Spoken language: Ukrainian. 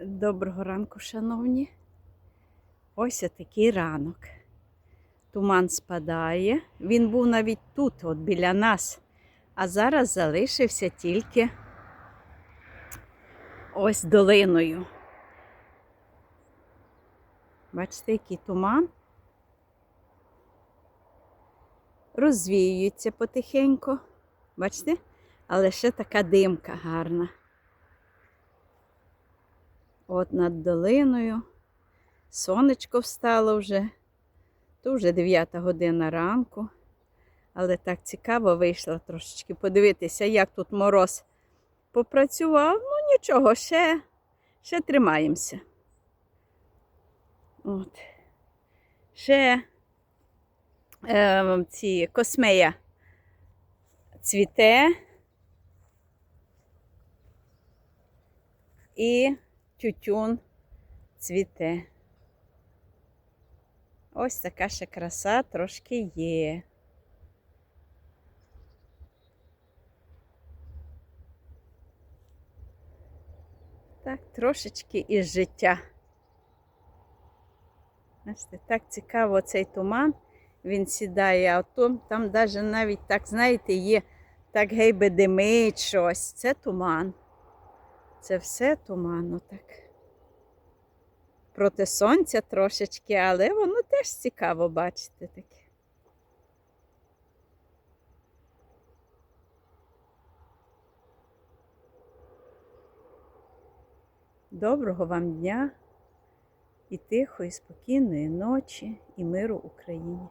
Доброго ранку, шановні. Ось такий ранок. Туман спадає. Він був навіть тут, от біля нас. А зараз залишився тільки ось долиною. Бачите, який туман. Розвіюється потихеньку. Бачите? Але ще така димка гарна. От над долиною. Сонечко встало вже. То вже 9 година ранку. Але так цікаво вийшло трошечки подивитися, як тут мороз попрацював. Ну нічого, ще, ще тримаємося. От. Ще е, ці космея цвіте. І тютюн цвіте. Ось така ще краса трошки є. Так, трошечки із життя. Бачите, так цікаво цей туман. Він сідає, а там, там навіть навіть так, знаєте, є так гейби димить щось. Це туман. Це все туман, так. Проти сонця трошечки, але воно теж цікаво бачити таке. Доброго вам дня і тихої, спокійної ночі і миру Україні.